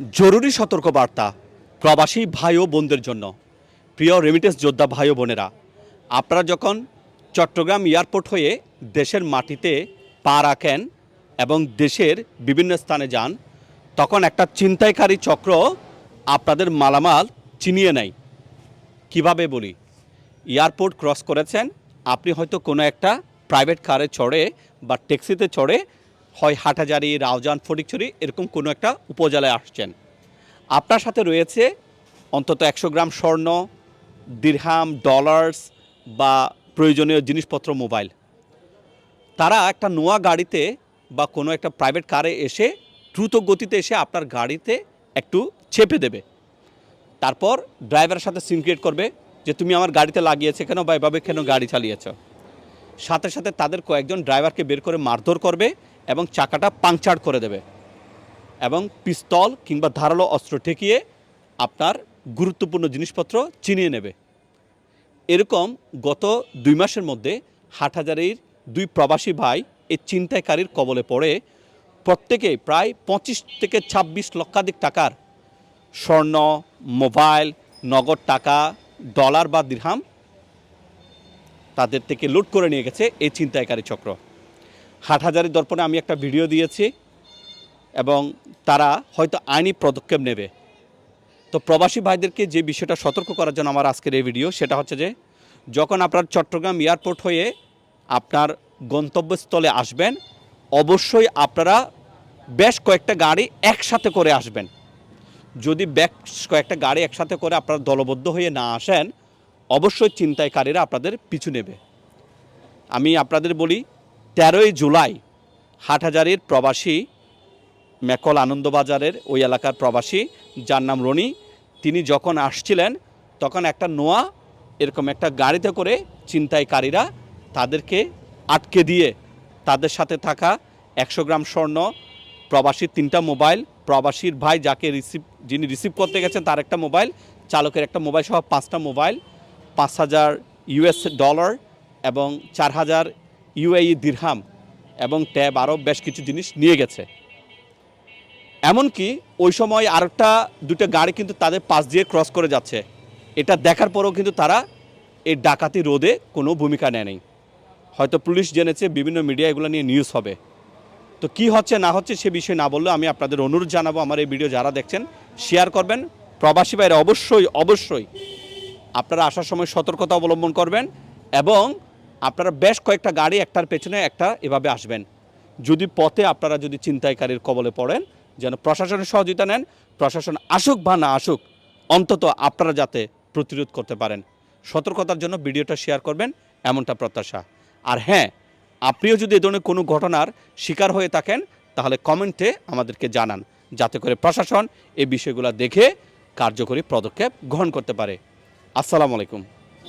জরুরি সতর্কবার্তা প্রবাসী ভাই ও বোনদের জন্য। প্রিয় রেমিটেন্স যোদ্ধা ভাই ও বোনেরা, আপনারা যখন চট্টগ্রাম এয়ারপোর্ট হয়ে দেশের মাটিতে পা রাখেন এবং দেশের বিভিন্ন স্থানে যান, তখন একটা চিন্তাইকারী চক্র আপনাদের মালামাল চিনিয়ে নেয়। কীভাবে বলি? এয়ারপোর্ট ক্রস করেছেন, আপনি হয়তো কোনো একটা প্রাইভেট কারে চড়ে বা ট্যাক্সিতে চড়ে হয় হাটাজারি রাউজান, ফটিকছড়ি, এরকম কোনো একটা উপজেলায় আসছেন। আপনার সাথে রয়েছে অন্তত একশো গ্রাম স্বর্ণ, দিরহাম, ডলার্স বা প্রয়োজনীয় জিনিসপত্র মোবাইল। তারা একটা নোয়া গাড়িতে বা কোনো একটা প্রাইভেট কারে এসে দ্রুত গতিতে এসে আপনার গাড়িতে একটু চেপে দেবে। তারপর ড্রাইভারের সাথে সিম ক্রিয়েট করবে যে তুমি আমার গাড়িতে লাগিয়েছে কেন বা এভাবে কেন গাড়ি চালিয়েছ। সাথে সাথে তাদের কয়েকজন ড্রাইভারকে বের করে মারধর করবে এবং চাকাটা পাংচার করে দেবে এবং পিস্তল কিংবা ধারালো অস্ত্র ঠেকিয়ে আপনার গুরুত্বপূর্ণ জিনিসপত্র চিনিয়ে নেবে। এরকম গত দুই মাসের মধ্যে হাটহাজারির দুই প্রবাসী ভাই এই ছিনতাইকারীর কবলে পড়ে প্রত্যেকে প্রায় পঁচিশ থেকে ছাব্বিশ লক্ষাধিক টাকার স্বর্ণ, মোবাইল, নগদ টাকা, ডলার বা দিরহাম তাদের থেকে লুট করে নিয়ে গেছে এই ছিনতাইকারী চক্র। হাটহাজারি দর্পণে আমি একটা ভিডিও দিয়েছি এবং তারা হয়তো আইনি পদক্ষেপ নেবে। তো প্রবাসী ভাইদেরকে যে বিষয়টা সতর্ক করার জন্য আমার আজকের এই ভিডিও, সেটা হচ্ছে যে যখন আপনার চট্টগ্রাম এয়ারপোর্ট হয়ে আপনার গন্তব্যস্থলে আসবেন, অবশ্যই আপনারা বেশ কয়েকটা গাড়ি একসাথে করে আসবেন। যদি বেশ কয়েকটা গাড়ি একসাথে করে আপনারা দলবদ্ধ হয়ে না আসেন, অবশ্যই ছিনতাইকারীরা আপনাদের পিছু নেবে। আমি আপনাদের বলি তেরোই জুলাই হাটহাজারির প্রবাসী মেকল আনন্দবাজারের ওই এলাকার প্রবাসী, যার নাম রনি। তিনি যখন আসছিলেন, তখন একটা নোয়া, এরকম একটা গাড়িতে করে চিন্তাইকারীরা তাদেরকে আটকে দিয়ে তাদের সাথে থাকা একশো গ্রাম স্বর্ণ প্রবাসীর তিনটা মোবাইল, প্রবাসীর ভাই যাকে রিসিভ, যিনি রিসিভ করতে গেছেন তার একটা মোবাইল, চালকের একটা মোবাইল সহ পাঁচটা মোবাইল, পাঁচ হাজার ইউএস ডলার এবং চার হাজার ইউএই দিরহাম এবং ট্যাব আরও বেশ কিছু জিনিস নিয়ে গেছে। এমনকি ওই সময় আরেকটা দুটো গাড়ি কিন্তু তাদের পাশ দিয়ে ক্রস করে যাচ্ছে। এটা দেখার পরেও কিন্তু তারা এই ডাকাতি রোধে কোনো ভূমিকা নেয়নি হয়তো পুলিশ জেনেছে, বিভিন্ন মিডিয়া এগুলো নিয়ে নিউজ হবে। তো কি হচ্ছে, না হচ্ছে সে বিষয়ে না বললেও আমি আপনাদের অনুরোধ জানাব আমার এই ভিডিও যারা দেখছেন শেয়ার করবেন। প্রবাসী বাইরে অবশ্যই অবশ্যই আপনারা আসার সময় সতর্কতা অবলম্বন করবেন এবং আপনারা বেশ কয়েকটা গাড়ি একটার পেছনে, একটা এভাবে আসবেন। যদি পথে আপনারা যদি চিন্তাইকারীর কবলে পড়েন, যেন প্রশাসনের সহযোগিতা নেন, প্রশাসন আসুক বা না আসুক, অন্তত আপনারা যাতে প্রতিরোধ করতে পারেন। সতর্কতার জন্য ভিডিওটা শেয়ার করবেন, এমনটা প্রত্যাশা। আর হ্যাঁ আপনিও যদি এ ধরনের কোনো ঘটনার শিকার হয়ে থাকেন, তাহলে কমেন্টে আমাদেরকে জানান, যাতে করে প্রশাসন এই বিষয়গুলো দেখে কার্যকরী পদক্ষেপ গ্রহণ করতে পারে। আসসালামু আলাইকুম।